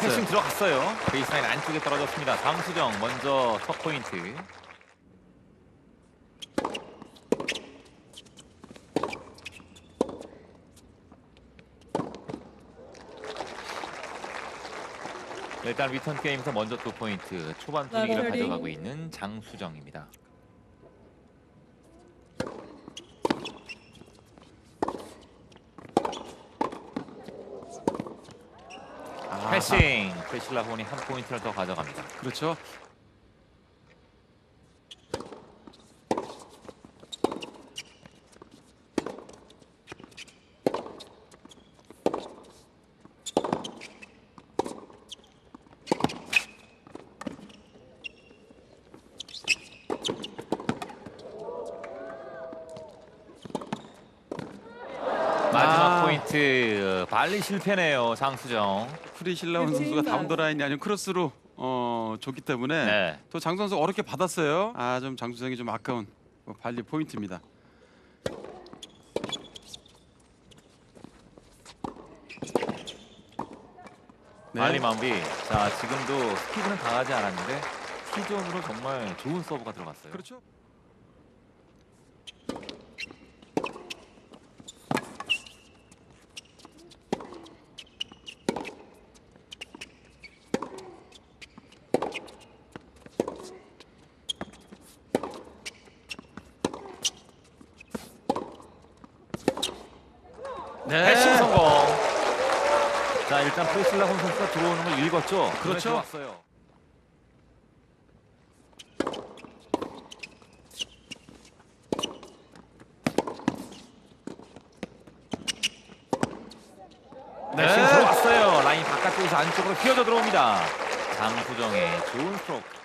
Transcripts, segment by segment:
들어갔어요. 베이스라인 안쪽에 떨어졌습니다. 장수정 먼저 첫 포인트. 일단 리턴 게임에서 먼저 두 포인트 초반 분위기를 레디. 가져가고 있는 장수정입니다. 아, 패싱 프레실라 혼이 한 포인트를 더 가져갑니다. 그렇죠. 마지막 아. 포인트 발리 실패네요 장수정. 프리실라운 선수가 다운더 라인이 아니고 크로스로 어, 줬기 때문에 네. 또 장수 선수 어렵게 받았어요. 아 좀 장수성이 좀 아까운 뭐 발리 포인트입니다. 네. 발리 마무리. 자 지금도 스피드는 강하지 않았는데 스피드으로 정말 좋은 서브가 들어갔어요. 그렇죠. 네. 패싱 성공. 자 프레실라 혼 선수가 들어오는 걸 읽었죠. 그렇죠. 왔어요. 네. 패싱 들어왔어요. 라인 바깥쪽에서 안쪽으로 휘어져 들어옵니다. 장수정의 좋은 스트로크.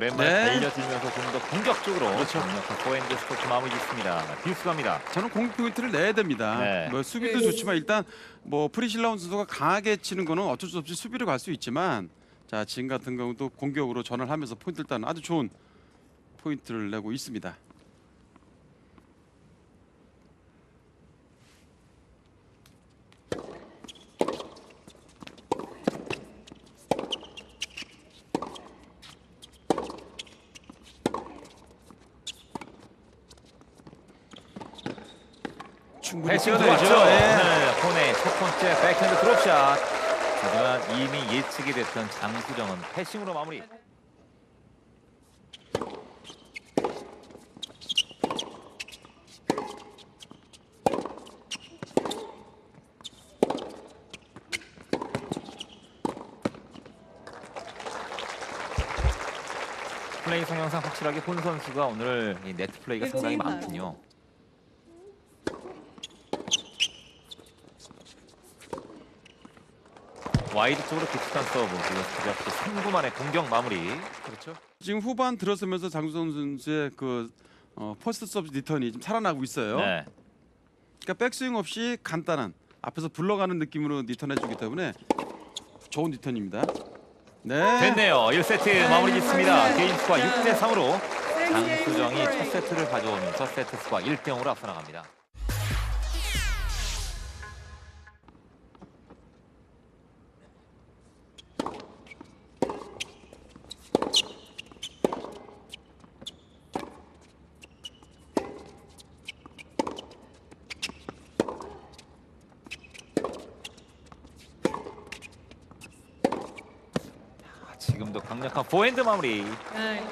오랜만에 네. 달려들면서 좀 더 공격적으로 그렇죠. 강력한 포핸드 스포츠 마무리 짓습니다. 듀스 갑니다. 저는 공격 포인트를 내야 됩니다. 네. 뭐 수비도 좋지만 일단 뭐 프리실라운 선수가 강하게 치는 거는 어쩔 수 없이 수비로 갈 수 있지만 자 지금 같은 경우도 공격으로 전환을 하면서 포인트를 따는 아주 좋은 포인트를 내고 있습니다. 충분히. 예. 네, 폰의 첫 번째 백핸드 드롭샷. 하지만 이미 예측이 됐던 장수정은 패싱으로 마무리. 플레이 성향상 확실하게 혼 선수가 오늘 이 네트 플레이가 상당히 많군요. 와이드 쪽으로 깊숙한 서브 그리고 스피드 3구 만에 공격 마무리 그렇죠. 지금 후반 들어서면서 장수선 선수의 그 어, 퍼스트 서브 리턴이 좀 살아나고 있어요. 네. 그러니까 백스윙 없이 간단한 앞에서 불러가는 느낌으로 리턴해주기 때문에 좋은 리턴입니다. 네. 됐네요 1세트 마무리 짓습니다 게임 스코어 6대 3으로 장수정이 첫 세트를 가져오면서 세트 스코어 1대 0으로 앞서 나갑니다 강력한 포핸드 마무리 네.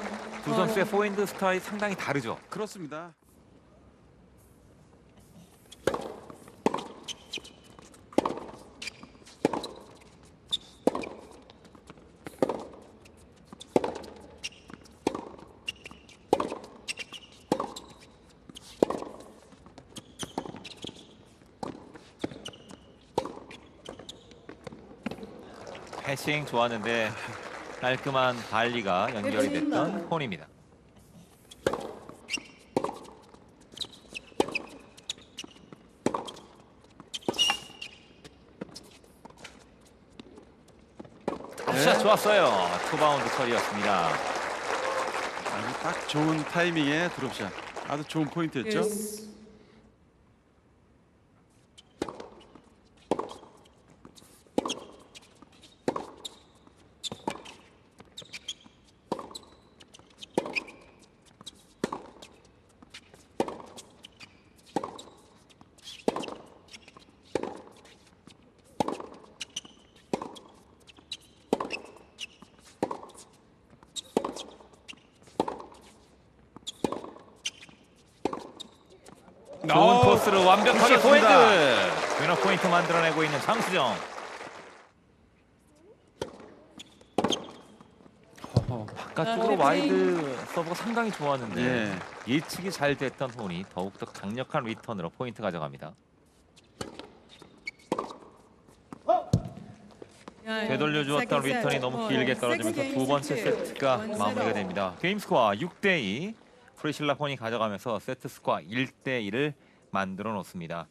두 선수의 포핸드 스타일이 상당히 다르죠 그렇습니다. 패싱 좋았는데 깔끔한 발리가 연결이 됐던 해줍니다. 폰입니다. 샷 좋았어요. 투바운드 처리였습니다. 아주 딱 좋은 타이밍에 드롭샷. 아주 좋은 포인트였죠. Yes. 좋은 어, 코스를 완벽하게 포인트. 위너 포인트 만들어내고 있는 장수정. 허허. 바깥쪽으로 아, 와이드 서브가 상당히 좋았는데 예. 예측이 잘 됐던 혼이 더욱더 강력한 리턴으로 포인트 가져갑니다. 되돌려 주었던 리턴이 너무 길게 떨어지면서 두 번째 세트가 마무리가 됩니다. 게임 스코어 6대 2. 프리실라 혼이 가져가면서 세트 스코어 1대 1을 만들어 놓습니다.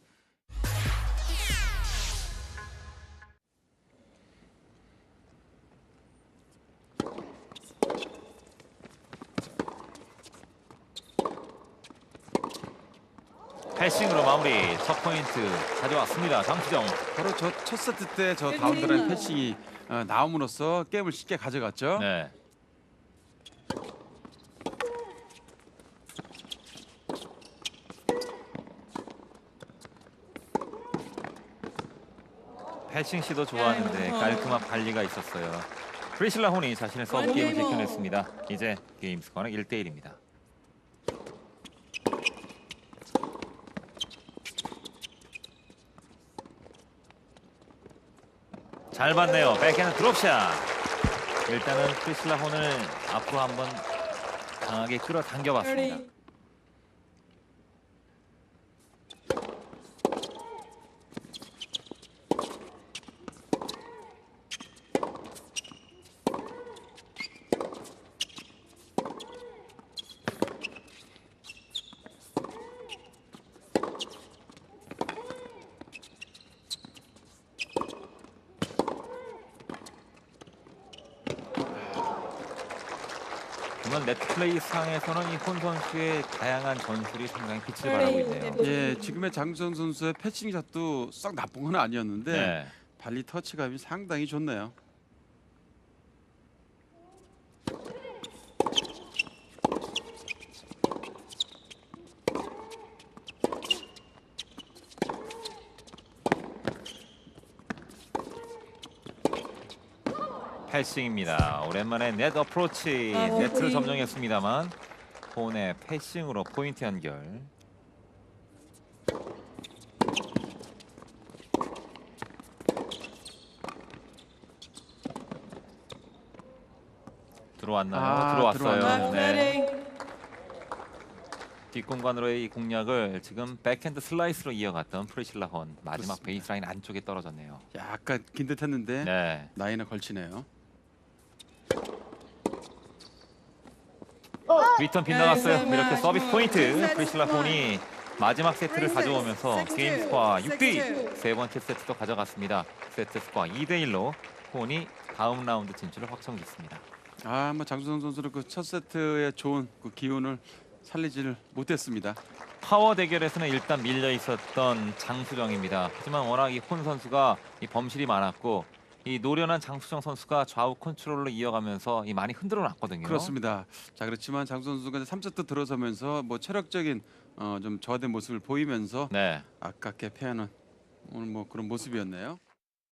패싱으로 마무리 첫 포인트 가져왔습니다. 장수정. 바로 저 첫 세트 때 저 다운드라인 패싱이 어, 나옴으로써 게임을 쉽게 가져갔죠. 네. 패싱 시도 좋았는데 깔끔한 발리가 있었어요. 프리실라 혼이 자신의 서브 게임을 지켜냈습니다. 이제 게임 스코어는 1대 1입니다. 잘 봤네요. 백핸드 드롭샷. 일단은 프리실라 혼을 앞으로 한번 강하게 끌어당겨 봤습니다. 30. 물론 네트플레이 상에서는 이혼 선수의 다양한 전술이 상당히 빛을 발하고 있네요. 예, 지금의 장수정 선수의 패칭 샷도 썩 나쁜 건 아니었는데 네. 발리 터치감이 상당히 좋네요. 패싱입니다. 오랜만에 넷 어프로치 아, 네트를 거의- 점령했습니다만 혼의 패싱으로 포인트 연결. 들어왔나요? 아, 들어왔어요. 들어왔네요. 네. 뒷공간으로의 이 공략을 지금 백핸드 슬라이스로 이어갔던 프리실라 혼 마지막 그렇습니다. 베이스라인 안쪽에 떨어졌네요. 약간 긴 듯했는데 네. 나이나 걸치네요. 리턴 빗나갔어요. 네, 이렇게 네, 서비스 네. 포인트 네, 프리실라 네. 폰이 마지막 세트를 네, 가져오면서 네, 게임 네, 스코어 네, 6대2 네. 세 번째 세트도 가져갔습니다. 세트 스코어 2대1로 폰이 다음 라운드 진출을 확정짓습니다. 아, 뭐 장수정 선수는 그 첫 세트의 좋은 그 기운을 살리지를 못했습니다. 파워 대결에서는 일단 밀려 있었던 장수정입니다. 하지만 워낙 이 폰 선수가 이 범실이 많았고 이 노련한 장수정 선수가 좌우 컨트롤로 이어가면서 이 많이 흔들어 놨거든요. 그렇습니다. 자 그렇지만 장수 선수가 3세트 들어서면서 뭐 체력적인 어, 좀 저하된 모습을 보이면서 네. 아깝게 패하는 오늘 뭐 그런 모습이었네요.